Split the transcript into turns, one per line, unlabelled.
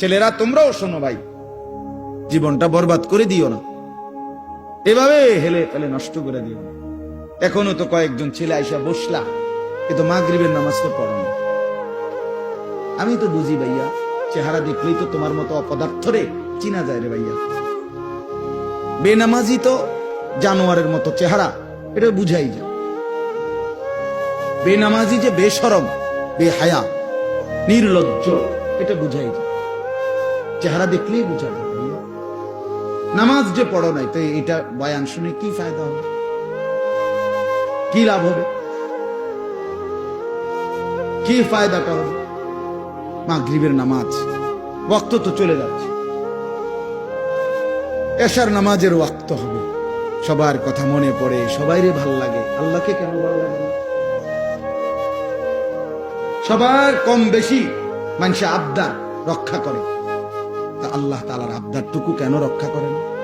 ছেলেরা, তোমরাও শোনো ভাই। জীবনটা বরবাদ করে দিও না। এভাবে হেলে ফেলে নষ্ট করে দিও না। এখনও তো কয়েকজন ছেলে আইসা বসলা, কিন্তু মাগরিবের নামাজ তো পড়ো না। আমি তো বুঝি ভাইয়া, চেহারা দেখলেই তো তোমার মতো অপদার্থ রে, চিনা যায় রে ভাইয়া। বেনামাজি তো জানোয়ারের মতো চেহারা, এটা বুঝাই যায়। বেনামাজি যে বেসরম বেহায়া, নির্লজ্জ, এটা বুঝাই যায়। চেহারা দেখলেই বুঝা ভাইয়া। নামাজ যে পড়ো নাই, তো এটা বয়ান শুনে কি ফায়দা হবে? কি লাভ হবে? কি ফায়দাটা হবে? মাগরিবের নামাজ, ওয়াক্ত তো চলে যাচ্ছে। এশার নামাজের ওয়াক্ত হবে। সবার কথা মনে পড়ে, সবাইরে ভালো লাগে। আল্লাহকে কেন ভালো লাগে সবার কম বেশি মানুষে আবদার রক্ষা করে। আল্লাহ তালার আবদারটুকু কেন রক্ষা করেন?